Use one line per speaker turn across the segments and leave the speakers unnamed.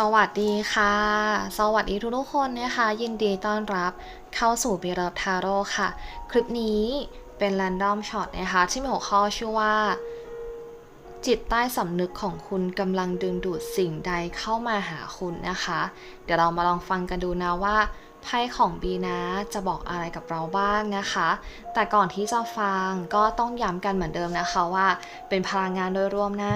สวัสดีค่ะ สวัสดีทุกๆคนนะคะ ยินดีต้อนรับเข้าสู่บีรับทาโร่ค่ะ คลิปนี้เป็น Random Shot นะคะ ที่มีหัวข้อชื่อว่า จิตใต้สำนึกของคุณกำลังดึงดูดสิ่งใดเข้ามาหาคุณนะคะ เดี๋ยวเรามาลองฟังกันดูนะว่า ไพ่ของบีนะจะบอกอะไรกับเราบ้างนะคะ แต่ก่อนที่จะฟังก็ต้องย้ำกันเหมือนเดิมนะคะว่า เป็นพลังงานโดยรวมนะ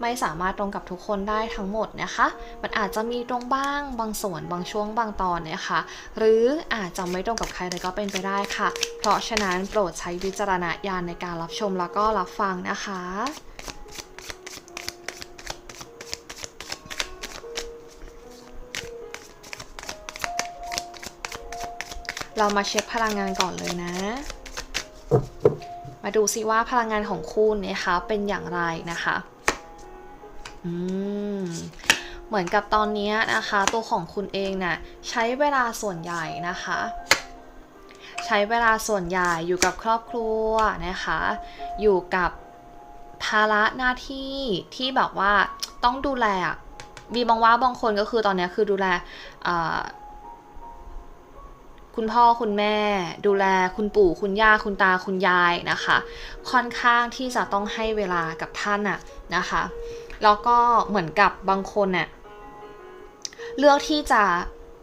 ไม่สามารถตรงกับทุกคนได้ทั้งหมดนะคะ มันอาจจะมีตรงบ้างบางส่วนบางช่วงบางตอนนะคะ หรืออาจจะไม่ตรงกับใครเลยก็เป็นไปได้ค่ะ เพราะฉะนั้นโปรดใช้วิจารณญาณในการรับชมแล้วก็รับฟังนะคะ เรามาเช็คพลังงานก่อนเลยนะ มาดูซิว่าพลังงานของคุณนะคะเป็นอย่างไรนะคะอืมเหมือนกับตอนนี้นะคะ ตัวของคุณเองนะ่ะใช้เวลาส่วนใหญ่นะคะ ใช้เวลาส่วนใหญ่อยู่กับครอบครัวนะคะ อยู่กับภาระหน้าที่ที่แบบว่าต้องดูแลอะบีมองว่าบางคนก็คือตอนนี้คือดูแล คุณพ่อคุณแม่ ดูแลคุณปู่คุณย่าคุณตาคุณยายนะคะ ค่อนข้างที่จะต้องให้เวลากับท่านอะนะคะแล้วก็เหมือนกับบางคนเน่ยเลือกที่จะ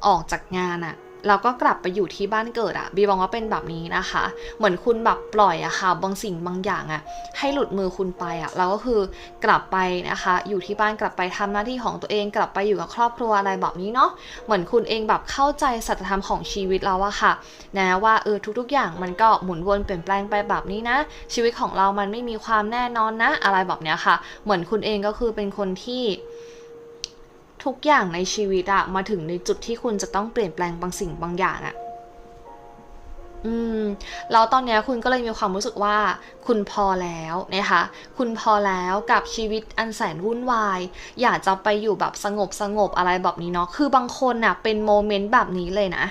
ออกจากงานอะ เราก็กลับไปอยู่ที่บ้านเกิดอะบีมองว่าเป็นแบบนี้นะคะ เหมือนคุณแบบปล่อยอะค่ะ บางสิ่งบางอย่างอะให้หลุดมือคุณไปอะเราก็คือกลับไปนะคะ อยู่ที่บ้านกลับไปทำหน้าที่ของตัวเอง กลับไปอยู่กับครอบครัวอะไรแบบนี้เนาะเหมือนคุณเองแบบเข้าใจสัจธรรมของชีวิตแล้วอะค่ะ นะว่าเออทุกๆ อย่างมันก็หมุนวนเปลี่ยนแปลงไปแบบนี้นะ ชีวิตของเรามันไม่มีความแน่นอนนะ อะไรแบบเนี้ยค่ะ เหมือนคุณเองก็คือเป็นคนที่ ทุกอย่างในชีวิตอะมาถึงในจุดที่คุณจะต้องเปลี่ยนแปลงบางสิ่งบางอย่างอะอืมแล้วตอนนี้คุณก็เลยมีความรู้สึกว่า คุณพอแล้วนะคะ คุณพอแล้วกับชีวิตอันแสนวุ่นวาย อยากจะไปอยู่แบบสงบสงบอะไรแบบนี้เนาะคือบางคนน่ะเป็นโมเมนต์แบบนี้เลยนะ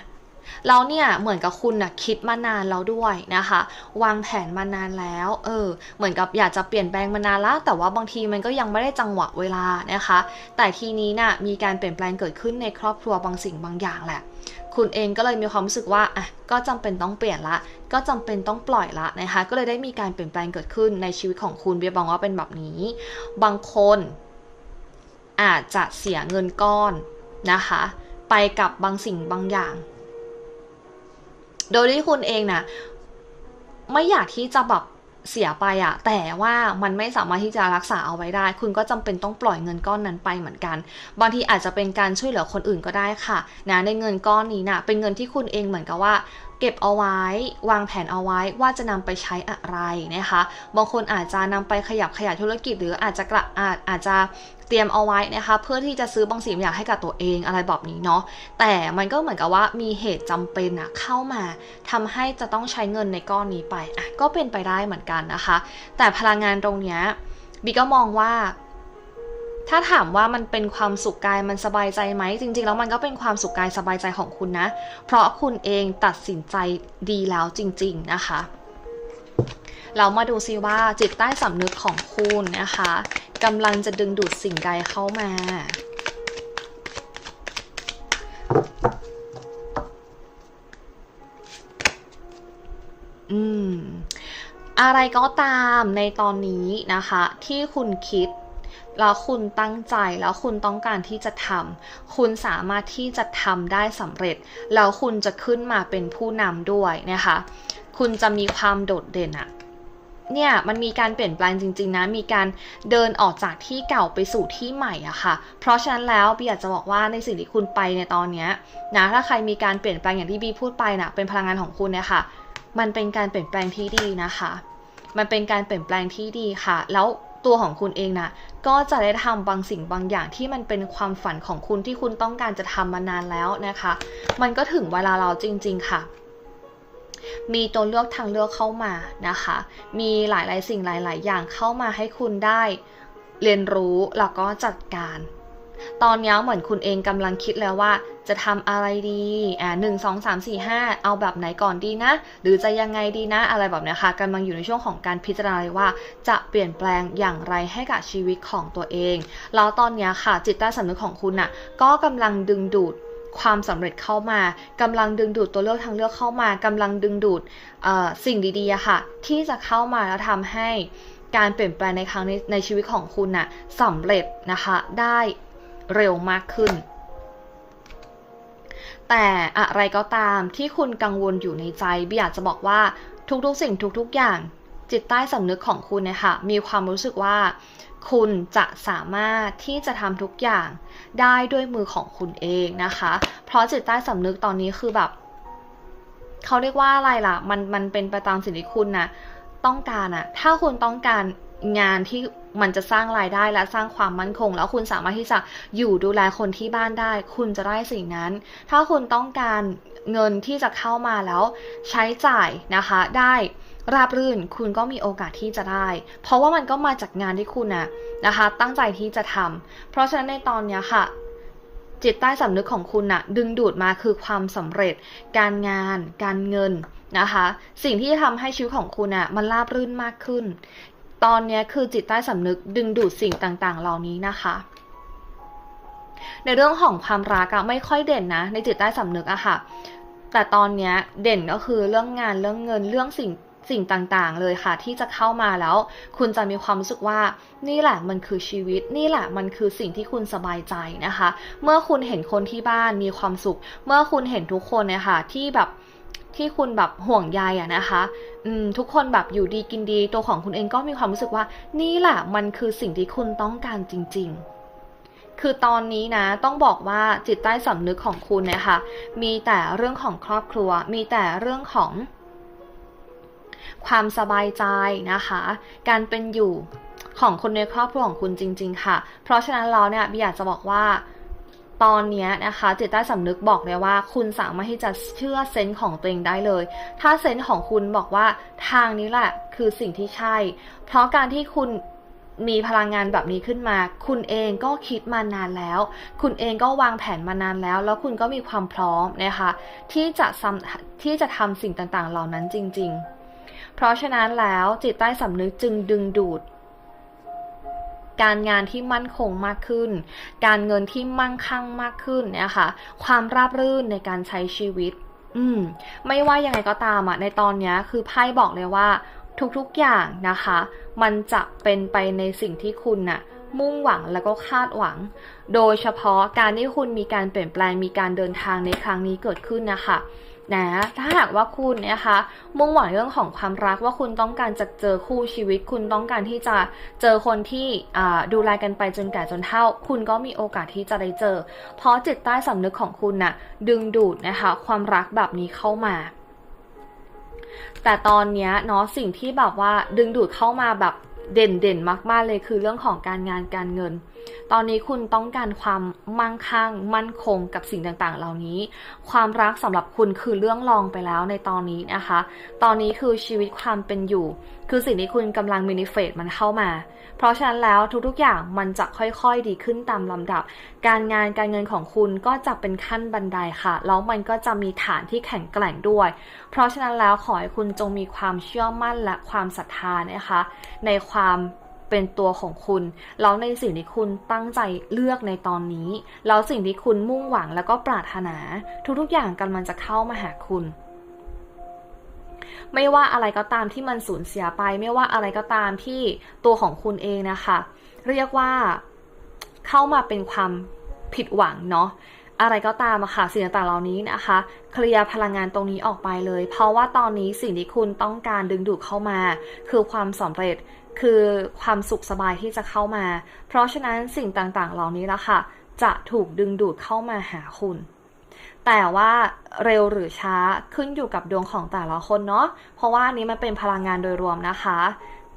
แล้วเนี่ยเหมือนกับคุณน่ะคิดมานานแล้วด้วยนะคะ วางแผนมานานแล้ว เออ เหมือนกับอยากจะเปลี่ยนแปลงมานานและแต่ว่าบางทีมันก็ยังไม่ได้จังหวะเวลานะคะ แต่ทีนี้น่ะมีการเปลี่ยนแปลงเกิดขึ้นในครอบครัวบางสิ่งบางอย่างแหละ คุณเองก็เลยมีความรู้สึกว่าอะก็จำเป็นต้องเปลี่ยนละ ก็จำเป็นต้องปล่อยละนะคะ ก็เลยได้มีการเปลี่ยนแปลงเกิดขึ้นในชีวิตของคุณเบียบอกว่าเป็นแบบนี้ บางคนอาจจะเสียเงินก้อนนะคะ ไปกับบางสิ่งบางอย่าง โดยที่คุณเองนะ่ะไม่อยากที่จะแบบเสียไปอะแต่ว่ามันไม่สามารถที่จะรักษาเอาไว้ได้ คุณก็จำเป็นต้องปล่อยเงินก้อนนั้นไปเหมือนกัน บางทีอาจจะเป็นการช่วยเหลือคนอื่นก็ได้ค่ะนะในเงินก้อนนี้น่ะเป็นเงินที่คุณเองเหมือนกับว่า เก็บเอาไว้ วางแผนเอาไว้ว่าจะนำไปใช้อะไรนะคะ บางคนอาจจะนำไปขยับขยายธุรกิจ หรืออาจจะกระอาจอาจจะเตรียมเอาไว้นะคะ เพื่อที่จะซื้อบางสิ่งอย่างให้กับตัวเองอะไรแบบนี้เนาะแต่มันก็เหมือนกับว่ามีเหตุจำเป็นอะเข้ามาทำให้จะต้องใช้เงินในก้อนนี้ไปอะก็เป็นไปได้เหมือนกันนะคะ แต่พลังงานตรงเนี้ยบีก็มองว่า ถ้าถามว่ามันเป็นความสุขกายมันสบายใจไหมจริง ๆ แล้วมันก็เป็นความสุขกายสบายใจของคุณนะ เพราะคุณเองตัดสินใจดีแล้วจริง ๆ นะคะ เรามาดูซิว่าจิตใต้สำนึกของคุณนะคะกำลังจะดึงดูดสิ่งใดเข้ามาอืม อะไรก็ตามในตอนนี้นะคะ ที่คุณคิด แล้วคุณตั้งใจแล้วคุณต้องการที่จะทำคุณสามารถที่จะทำได้สำเร็จ แล้วคุณจะขึ้นมาเป็นผู้นำด้วยนะคะ คุณจะมีความโดดเด่นอะเนี่ยมันมีการเปลี่ยนแปลงจริง ๆ นะ มีการเดินออกจากที่เก่าไปสู่ที่ใหม่อะค่ะ เพราะฉะนั้นแล้วบีอยากจะบอกว่าในสิ่งที่คุณไปในตอนเนี้ยนะถ้าใครมีการเปลี่ยนแปลงอย่างที่บีพูดไปนะเป็นพลังงานของคุณเนี่ยค่ะ มันเป็นการเปลี่ยนแปลงที่ดีนะคะ มันเป็นการเปลี่ยนแปลงที่ดีค่ะ แล้ว ตัวของคุณเองนะก็จะได้ทำบางสิ่งบางอย่างที่มันเป็นความฝันของคุณที่คุณต้องการจะทำมานานแล้วนะคะ มันก็ถึงเวลาเราจริง ๆ ค่ะมีตัวเลือกทางเลือกเข้ามานะคะ มีหลายๆ สิ่งหลาย ๆ อย่างเข้ามาให้คุณได้เรียนรู้แล้วก็จัดการ ตอนนี้เหมือนคุณเองกำลังคิดแล้วว่าจะทำอะไรดีอ่าหนึ่งสองสามสี่ห้าเอาแบบไหนก่อนดีนะ หรือจะยังไงดีนะอะไรแบบนี้ค่ะกำลังอยู่ในช่วงของการพิจารณาว่า จะเปลี่ยนแปลงอย่างไรให้กับชีวิตของตัวเองแล้วตอนนี้ค่ะ จิตใต้สำนึกของคุณน่ะ ก็กำลังดึงดูดความสำเร็จเข้ามากำลังดึงดูดตัวเลือกทางเลือกเข้ามากำลังดึงดูดอ่อสิ่งดีๆค่ะ ที่จะเข้ามาแล้วทำให้การเปลี่ยนแปลงในครั้งในในชีวิตของคุณน่ะสำเร็จนะคะได้เร็วมากขึ้น แต่อะไรก็ตามที่คุณกังวลอยู่ในใจบีอยากจะบอกว่าทุกๆ สิ่งทุกๆ อย่าง จิตใต้สำนึกของคุณเนี่ยค่ะมีความรู้สึกว่า คุณจะสามารถที่จะทำทุกอย่างได้ด้วยมือของคุณเองนะคะ เพราะจิตใต้สำนึกตอนนี้คือแบบเขาเรียกว่าอะไรล่ะ มันมันเป็นไปตามสิ่งที่คุณนะต้องการอะถ้าคุณต้องการงานที่ มันจะสร้างรายได้และสร้างความมั่นคง แล้วคุณสามารถที่จะอยู่ดูแลคนที่บ้านได้ คุณจะได้สิ่งนั้น ถ้าคุณต้องการเงินที่จะเข้ามาแล้วใช้จ่ายนะคะได้ราบรื่นคุณก็มีโอกาสที่จะได้ เพราะว่ามันก็มาจากงานที่คุณนะนะคะ ตั้งใจที่จะทำเพราะฉะนั้นในตอนนี้ค่ะ จิตใต้สำนึกของคุณน่ะ ดึงดูดมาคือความสำเร็จ การงาน การเงินนะคะ สิ่งที่จะทำให้ชีวิตของคุณน่ะมันราบรื่นมากขึ้น ตอนนี้คือจิตใต้สำนึกดึงดูดสิ่งต่างๆ เหล่านี้นะคะ ในเรื่องของความรักอะไม่ค่อยเด่นนะ ในจิตใต้สำนึกอะค่ะ แต่ตอนนี้เด่นก็คือเรื่องงานเรื่องเงินเรื่องสิ่งสิ่งต่างๆ เลยค่ะ ที่จะเข้ามาแล้ว คุณจะมีความรู้สึกว่า นี่แหละมันคือชีวิต นี่แหละมันคือสิ่งที่คุณสบายใจนะคะ เมื่อคุณเห็นคนที่บ้านมีความสุข เมื่อคุณเห็นทุกคนเนี่ยค่ะที่แบบ ที่คุณแบบห่วงใยอะนะคะอืมทุกคนแบบอยู่ดีกินดี ตัวของคุณเองก็มีความรู้สึกว่า นี่แหละมันคือสิ่งที่คุณต้องการจริง ๆคือตอนนี้นะต้องบอกว่าจิตใต้สำนึกของคุณเนี่ยค่ะมีแต่เรื่องของครอบครัว มีแต่เรื่องของ ความสบายใจนะคะ การเป็นอยู่ของคนในครอบครัวของคุณจริง ๆ ค่ะ เพราะฉะนั้นเราเนี่ยบีอยากจะบอกว่า ตอนนี้นะคะจิตใต้สำนึกบอกเลยว่า คุณสามารถที่จะเชื่อเซนส์ของตัวเองได้เลย ถ้าเซนส์ของคุณบอกว่าทางนี้แหละคือสิ่งที่ใช่ เพราะการที่คุณมีพลังงานแบบนี้ขึ้นมา คุณเองก็คิดมานานแล้ว คุณเองก็วางแผนมานานแล้ว แล้วคุณก็มีความพร้อมนะคะ ที่จะที่จะทำสิ่งต่างๆ เหล่านั้นจริง ๆ เพราะฉะนั้นแล้วจิตใต้สำนึกจึงดึงดูด การงานที่มั่นคงมากขึ้น การเงินที่มั่งคั่งมากขึ้นเนี่ยค่ะความราบรื่นในการใช้ชีวิต อืม ไม่ว่ายังไงก็ตามอะในตอนนี้คือไพ่บอกเลยว่า ทุกๆอย่างนะคะ มันจะเป็นไปในสิ่งที่คุณน่ะมุ่งหวังแล้วก็คาดหวัง โดยเฉพาะการที่คุณมีการเปลี่ยนแปลงมีการเดินทางในครั้งนี้เกิดขึ้นนะคะ นะ ถ้าหากว่าคุณนะคะมุ่งหวังเรื่องของความรักว่าคุณต้องการจะเจอคู่ชีวิต คุณต้องการที่จะเจอคนที่ดูแลกันไปจนแก่จนเฒ่า คุณก็มีโอกาสที่จะได้เจอ เพราะจิตใต้สำนึกของคุณนะ่ะดึงดูดนะคะความรักแบบนี้เข้ามาแต่ตอนนี้เนาะสิ่งที่แบบว่าดึงดูดเข้ามาแบบเด่นๆมากๆเลยคือเรื่องของการงานการเงิน ตอนนี้คุณต้องการความมั่งคั่ง มั่นคงกับสิ่งต่างๆ เหล่านี้ ความรักสำหรับคุณคือเรื่องรองไปแล้วในตอนนี้นะคะ ตอนนี้คือชีวิตความเป็นอยู่ คือสิ่งที่คุณกำลังมินิเฟตมันเข้ามา เพราะฉะนั้นแล้วทุกๆอย่างมันจะค่อยๆดีขึ้นตามลำดับ การงานการเงินของคุณก็จะเป็นขั้นบันไดค่ะ แล้วมันก็จะมีฐานที่แข็งแกร่งด้วย เพราะฉะนั้นแล้วขอให้คุณจงมีความเชื่อมั่นและความศรัทธานะคะ ในความ เป็นตัวของคุณ แล้วในสิ่งที่คุณตั้งใจเลือกในตอนนี้ แล้วสิ่งที่คุณมุ่งหวังแล้วก็ปรารถนา ทุกๆอย่างกำลังจะเข้ามาหาคุณไม่ว่าอะไรก็ตามที่มันสูญเสียไป ไม่ว่าอะไรก็ตามที่ตัวของคุณเองนะคะ เรียกว่าเข้ามาเป็นความผิดหวังเนาะอะไรก็ตามอะค่ะสิ่งต่างๆเหล่านี้นะคะ เคลียร์พลังงานตรงนี้ออกไปเลย เพราะว่าตอนนี้สิ่งที่คุณต้องการดึงดูดเข้ามา คือความสำเร็จ คือความสุขสบายที่จะเข้ามา เพราะฉะนั้นสิ่งต่างๆ เหล่านี้ละค่ะ จะถูกดึงดูดเข้ามาหาคุณ แต่ว่าเร็วหรือช้าขึ้นอยู่กับดวงของแต่ละคนเนาะ เพราะว่านี้มันเป็นพลังงานโดยรวมนะคะ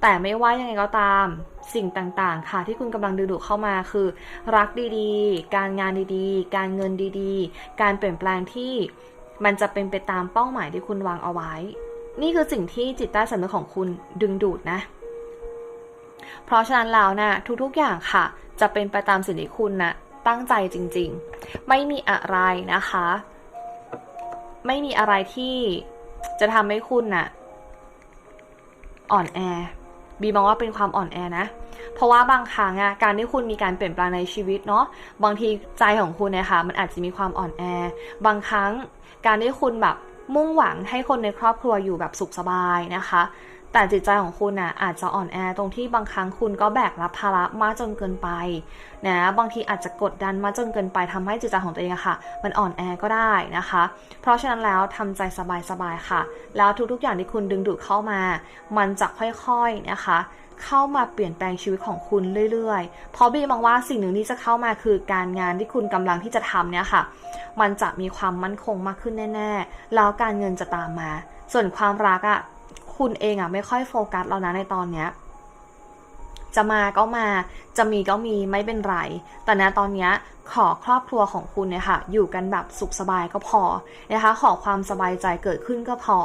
แต่ไม่ว่ายังไงก็ตามสิ่งต่างๆ ค่ะ ที่คุณกำลังดึงดูดเข้ามาคือ รักดีๆ การงานดีๆ การเงินดีๆ การเปลี่ยนแปลงที่มันจะเป็นไปตามเป้าหมายที่คุณวางเอาไว้ นี่คือสิ่งที่จิตใต้สำนึกของคุณดึงดูดนะ เพราะฉะนั้นแล้วนะทุกๆอย่างค่ะ จะเป็นไปตามสิ่งที่คุณนะตั้งใจจริงๆ ไม่มีอะไรนะคะ ไม่มีอะไรที่จะทำให้คุณน่ะอ่อนแอบีมองว่าเป็นความอ่อนแอนะ เพราะว่าบางครั้งอะการที่คุณมีการเปลี่ยนแปลงในชีวิตเนาะ บางทีใจของคุณนี่ยค่ะมันอาจจะมีความอ่อนแอ บางครั้งการที่คุณแบบมุ่งหวังให้คนในครอบครัวอยู่แบบสุขสบายนะคะ แต่จิตใจของคุณน่ะอาจจะอ่อนแอตรงที่บางครั้งคุณก็แบกรับภาระมากจนเกินไปนะบางทีอาจจะกดดันมากจนเกินไปทำให้จิตใจของตัวเองค่ะ มันอ่อนแอก็ได้นะคะ เพราะฉะนั้นแล้วทำใจสบายๆค่ะ แล้วทุกๆอย่างที่คุณดึงดูดเข้ามา มันจะค่อยๆนะคะเข้ามาเปลี่ยนแปลงชีวิตของคุณเรื่อยๆ เพราะบีมองว่าสิ่งหนึ่งที่จะเข้ามาคือการงานที่คุณกำลังที่จะทำเนี่ยค่ะ มันจะมีความมั่นคงมากขึ้นแน่ ๆ แล้วการเงินจะตามมา ส่วนความรักอะ่ะ คุณเองอะ่ะไม่ค่อยโฟกัสแล้วนะในตอนเนี้ยจะมาก็มา จะมีก็มีไม่เป็นไร แต่นะตอนเนี้ยขอครอบครัวของคุณเนี่ยค่ะ อยู่กันแบบสุขสบายก็พอนะคะ ขอความสบายใจเกิดขึ้นก็พอ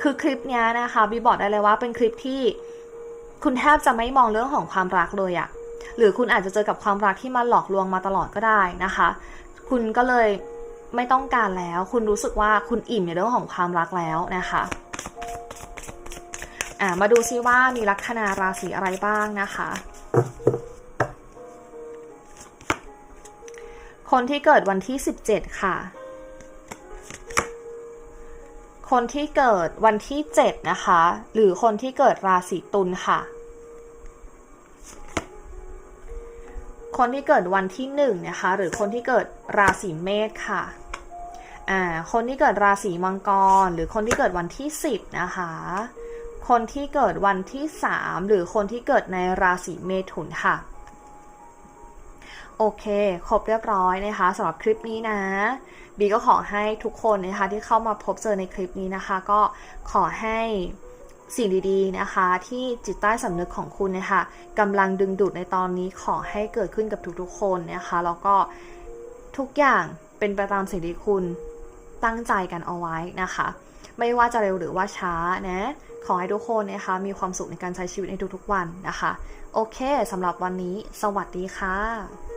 คือคลิปเนี้ยนะคะบีบอกได้เลยว่าเป็นคลิปที่คุณแทบจะไม่มองเรื่องของความรักเลยอะหรือคุณอาจจะเจอกับความรักที่มาหลอกลวงมาตลอดก็ได้นะคะ คุณก็เลยไม่ต้องการแล้ว คุณรู้สึกว่าคุณอิ่มในเรื่องของความรักแล้วนะคะ อ่ามาดูซิว่ามีลัคนาราศีอะไรบ้างนะคะ คนที่เกิดวันที่ 17 ค่ะ คนที่เกิดวันที่ 7 นะคะ หรือคนที่เกิดราศีตุลค่ะ คนที่เกิดวันที่1นะคะ หรือคนที่เกิดราศีเมษค่ะอ่าคนที่เกิดราศีมังกร หรือคนที่เกิดวันที่ 10 นะคะ คนที่เกิดวันที่ 3 หรือคนที่เกิดในราศีเมถุนค่ะ โอเค ครบเรียบร้อยนะคะสำหรับคลิปนี้นะ บีก็ขอให้ทุกคนนะคะที่เข้ามาพบเจอในคลิปนี้นะคะ ก็ขอให้สิ่งดี ๆ นะคะ ที่จิตใต้สำนึกของคุณนะคะกำลังดึงดูดในตอนนี้ขอให้เกิดขึ้นกับทุกๆคนนะคะ แล้วก็ทุกอย่างเป็นไปตามสิ่งที่คุณตั้งใจกันเอาไว้นะคะ ไม่ว่าจะเร็วหรือว่าช้านะ ขอให้ทุกคนนะคะมีความสุขในการใช้ชีวิตในทุกๆวันนะคะ โอเคสำหรับวันนี้ สวัสดีค่ะ